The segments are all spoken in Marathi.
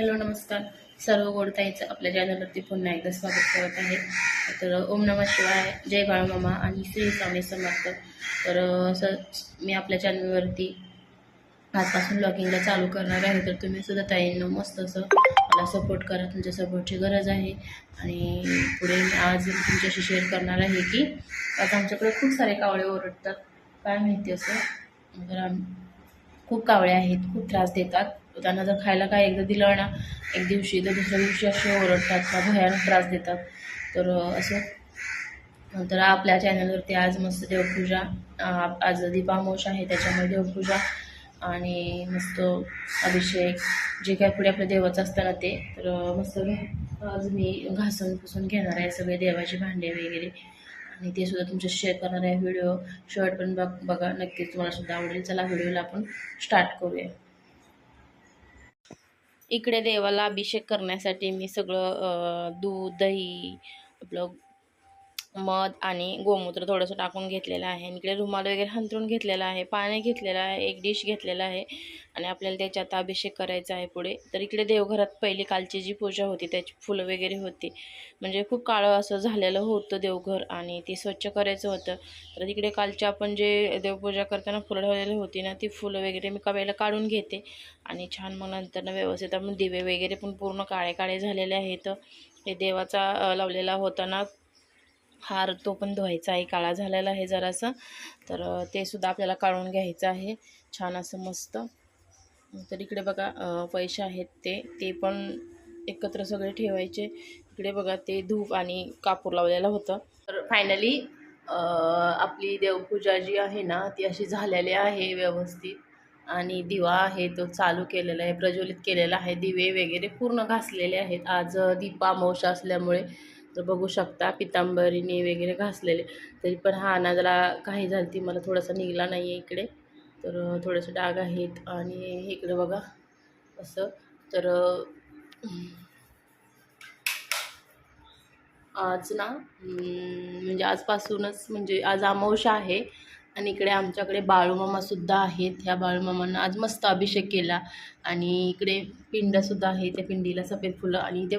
हॅलो नमस्कार. सर्व गोडताईचं आपल्या चॅनलवरती पुन्हा एकदा स्वागत करत आहे. तर ओम नमः शिवाय जय बाळमामा आणि श्री स्वामी समर्थ. तर असं मी आपल्या चॅनलवरती आजपासून ब्लॉगिंगला चालू करणार आहे. तर तुम्ही सुद्धा ताईंना मस्त असं मला सपोर्ट करा. तुमच्या सपोर्टची गरज आहे. आणि पुढे मी आज तुमच्याशी शेअर करणार आहे की आता आमच्याकडे खूप सारे कावळे ओरडतात. काय माहिती असं? तर खूप कावळे आहेत. खूप त्रास देतात. त्यांना जर खायला काय एकदा दिलं ना एक दिवशी तर दुसऱ्या दिवशी असे ओरडतात का भयानक त्रास देतात. तर असं. नंतर आपल्या चॅनलवरती आज मस्त देवपूजा आज दीपामोश आहे त्याच्यामुळे देवपूजा आणि मस्त अभिषेक जे काय पुढे आपल्या देवाचं असतं ना ते. तर मस्त आज मी घासून पुसून घेणार आहे सगळे देवाचे भांडे वगैरे. आणि ते सुद्धा तुमच्या शेअर करणार आहे. व्हिडिओ शॉर्ट पण बघ बघा. नक्कीच तुम्हाला सुद्धा आवडेल. चला व्हिडिओला आपण स्टार्ट करूया. इकडे देवाला अभिषेक करण्यासाठी मी सगळं दूध दही आपलं मध आणि गोमूत्र थोडंसं टाकून घेतलेलं आहे. आणि इकडे रुमाल वगैरे हंतरून घेतलेला आहे. पाणी घेतलेलं आहे. एक डिश घेतलेला आहे. आणि आपल्याला त्याच्यात अभिषेक करायचा आहे पुढे. तर इकडे देवघरात पहिली कालची जी पूजा होती त्याची फुलं वगैरे होती. म्हणजे खूप काळं असं झालेलं होतं देवघर आणि ते स्वच्छ करायचं होतं. तर तिकडे कालची आपण जे देवपूजा करताना फुलं ठेवलेली होती ना ती फुलं वगैरे मी कवेला काढून घेते. आणि छान मग नंतर व्यवस्थित आपण दिवे वगैरे पण पूर्ण काळे काळे झालेले आहेत. हे देवाचा लावलेला होता ना हार तो पण धुवायचा आहे काळा झालेला आहे जरासं. तर ते सुद्धा आपल्याला काढून घ्यायचं आहे. छान असं मस्त. तर इकडे बघा पैसे आहेत ते. ते पण एकत्र सगळे ठेवायचे. इकडे बघा ते धूप आणि कापूर लावलेलं होतं. तर फायनली आपली देवपूजा जी आहे ना ती अशी झालेली आहे व्यवस्थित. आणि दिवा आहे तो चालू केलेला आहे प्रज्वलित केलेला आहे. दिवे वगैरे पूर्ण घासलेले आहेत. आज दीपामोश असल्यामुळे तर बघू शकता पितांबरीने वगैरे घासलेले. तरी पण हा अनाजाला काही झाली ती मला थोडासा निघला नाही आहे इकडे. तर थोडेसे डाग आहेत आणि इकडे बघा असं. तर आज ना म्हणजे आजपासूनच म्हणजे आज अमावश्या आहे. आणि इकडे आमच्याकडे बाळूमामासुद्धा आहेत ह्या बाळूमामांना आज मस्त अभिषेक केला. आणि इकडे पिंडसुद्धा आहे त्या पिंडीला सफेद फुलं आणि ते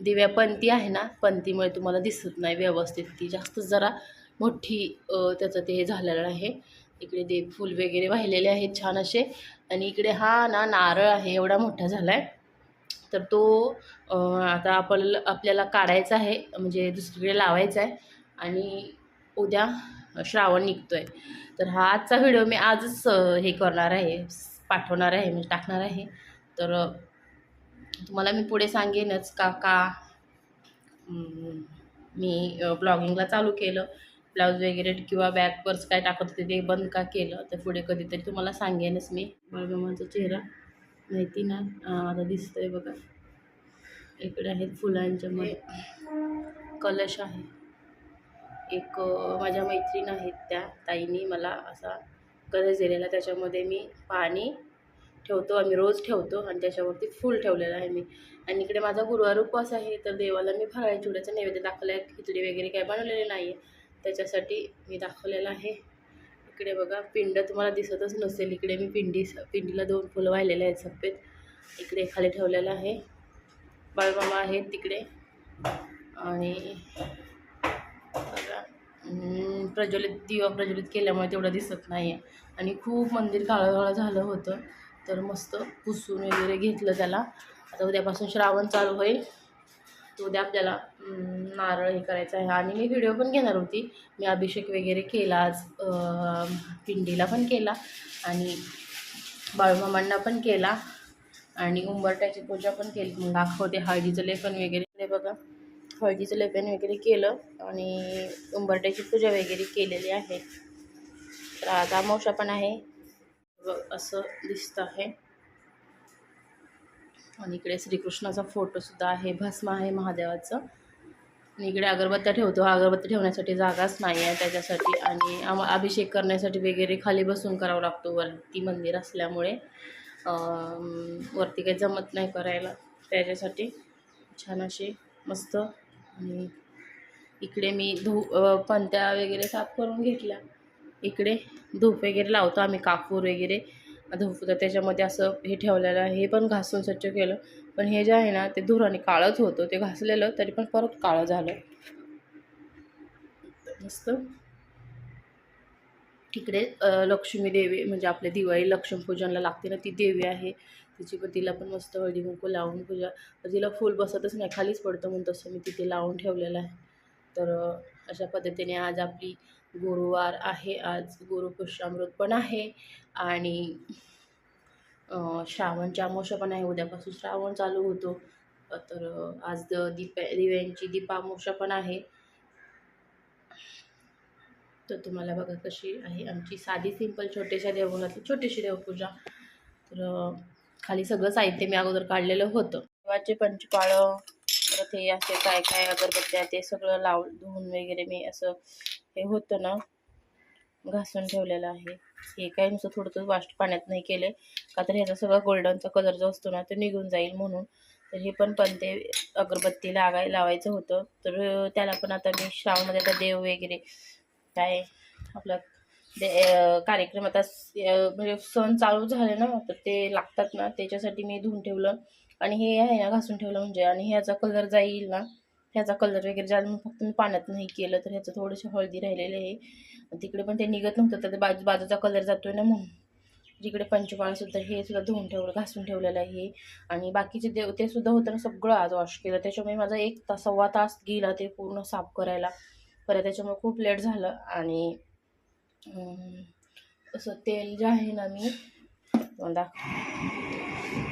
दिव्या पंती आहे ना पंतीमुळे तुम्हाला दिसत नाही व्यवस्थित. ती जास्त जरा मोठी त्याचं ते हे झालेलं आहे. इकडे देव फुल वगैरे वाहिलेले आहेत छान असे. आणि इकडे हा ना नारळ आहे एवढा मोठा झाला आहे तर तो आता आपण आपल्याला काढायचा आहे म्हणजे दुसरीकडे लावायचा आहे. आणि उद्या श्रावण निघतो आहे तर हा आजचा व्हिडिओ मी आजच हे करणार आहे पाठवणार आहे म्हणजे टाकणार आहे. तर तुम्हाला मी पुढे सांगेनच का का मी ब्लॉगिंगला चालू केलं. ब्लाऊज वगैरे किंवा बॅग पर्स काय टाकत होते ते बंद का केलं तर पुढे कधीतरी तुम्हाला सांगेनच मी. बाळमामाचा चेहरा माहिती ना आता दिसतोय बघा. इकडे आहेत फुलांच्या मध्ये. कलश आहे. एक माझ्या मैत्रीण आहेत त्या ताईंनी मला असा कलश दिलेला. त्याच्यामध्ये मी पाणी ठेवतो आम्ही रोज ठेवतो आणि त्याच्यावरती फूल ठेवलेलं आहे मी. आणि इकडे माझा गुरुवार उपवास आहे तर देवाला मी फराळी चिवड्याचा नैवेद्य दाखवलं आहे खिचडी वगैरे काय बनवलेले नाही आहे त्याच्यासाठी मी दाखवलेलं आहे. इकडे बघा पिंड तुम्हाला दिसतच नसेल. इकडे मी पिंडी पिंडीला दोन फुलं वाहिलेले आहेत सफेद. इकडे खाली ठेवलेलं आहे. बाळमामा आहेत तिकडे. आणि प्रज्वलित दिवा प्रज्वलित केल्यामुळे तेवढं दिसत नाही आहे आणि खूप मंदिर काळं काळं झालं होतं. तर मस्त पुसून वगैरे घेतलं त्याला. आता उद्यापासून श्रावण चालू होईल. तर उद्या आपल्याला नारळ हे करायचं आहे. आणि मी व्हिडिओ पण घेणार होती. मी अभिषेक वगैरे केला आज पिंडीला पण केला. आणि बाळूमामांना पण केला. आणि उंबरट्याची पूजा पण केली. मग दाखवते हळदीचं लेखन वगैरे. बघा. हळदीचं लेपन वगैरे केलं आणि उंबरट्याची पूजा वगैरे केलेली आहे. तर आज अमावस्या पण आहे. व असं दिसतं आहे. आणि इकडे श्रीकृष्णाचा फोटोसुद्धा आहे. भस्म आहे महादेवाचं. आणि इकडे अगरबत्त्या ठेवतो. अगरबत्ती ठेवण्यासाठी जागाच नाही आहे त्याच्यासाठी. आणि आम अभिषेक करण्यासाठी वगैरे खाली बसून करावं लागतो. वरती मंदिर असल्यामुळे वरती काही जमत नाही करायला. त्याच्यासाठी छान असे मस्त आणि इकडे मी धू पंत्या वगैरे साफ करून घेतल्या. इकडे धूप वगैरे लावतो आम्ही कापूर वगैरे. धूप तर त्याच्यामध्ये असं हे ठेवलेलं आहे हे पण घासून स्वच्छ केलं. पण हे जे आहे ना ते धुराने काळंच होतं. ते घासलेलं तरी पण परत काळं झालं. मस्त. इकडे लक्ष्मी देवी म्हणजे आपल्या दिवाळी लक्ष्मीपूजनला लागते ना ती देवी आहे. तिची पण तिला पण मस्त हळदी कुंकू लावून पूजा तिला फुल बसतच नाही खालीच पडतं म्हणून तसं मी तिथे लावून ठेवलेलं आहे. तर अशा पद्धतीने आज आपली गुरुवार आहे आज गुरुपुष्यामृत पण आहे आणि श्रावणच्या श्रावणची पण आहे उद्यापासून श्रावण चालू होतो. तर आज द दीप दिव्यांची दीपामोशा पण आहे. तर तुम्हाला बघा कशी आहे आमची साधी सिंपल छोट्याशा देवघरातली छोटीशी देवपूजा. तर खाली सगळं साहित्य मी अगोदर काढलेलं होतं. देवाचे पंचपाळं परत हे असे काय काय अगरबत्त्या ते सगळं लाव धुवून वगैरे मी असं हे होतं ना घासून ठेवलेलं आहे. हे काय नुसतं थोडंसं वाष्ट पाण्यात नाही केले का तर ह्याचा सगळा गोल्डनचा कलर जो असतो ना तो निघून जाईल म्हणून. तर हे पण पण ते अगरबत्ती लागाय लावायचं होतं. तर त्याला पण आता मी श्रावणमध्ये आता देव वगैरे काय आपला कार्यक्रम आता म्हणजे सण चालू झाले ना तर ते लागतात ना त्याच्यासाठी मी धुवून ठेवलं. आणि हे आहे ना घासून ठेवलं म्हणजे आणि ह्याचा कलर जाईल ना ह्याचा कलर वगैरे जाईल फक्त मी पाण्यात नाही केलं तर ह्याचं थोडंसं हळदी राहिलेलं आहे. तिकडे पण ते निघत नव्हतं तर ते बाजू बाजूचा कलर जातोय ना म्हणून. जिकडे पंचपाळ सुद्धा हे सुद्धा धुवून ठेवलं घासून ठेवलेलं आहे. हे आणि बाकीचे देव ते सुद्धा होतं ना सगळं आज वॉश केलं. त्याच्यामुळे माझा एक तास सव्वा तास गेला ते पूर्ण साफ करायला. परत त्याच्यामुळे खूप लेट झालं आणि असं तेल जे आहे ना मी दाखव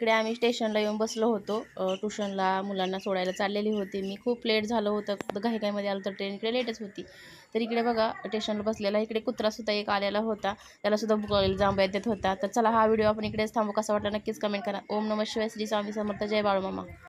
इकडे आम्ही स्टेशनला येऊन बसलो होतो. ट्युशनला मुलांना सोडायला चाललेली होती. मी खूप लेट झालं होतं. घाईघाईमध्ये आलं तर ट्रेन इकडे लेटच होती. तर इकडे बघा स्टेशनला बसलेला इकडे कुत्रासुद्धा एक आलेला होता. त्यालासुद्धा बुकवायला जांभ्या देत होता. तर चला हा व्हिडिओ आपण इकडेच थांबू. कसा वाटला नक्कीच कमेंट करा. ओम नमः शिवाय श्री स्वामी समर्थ. जय बाळूमामा.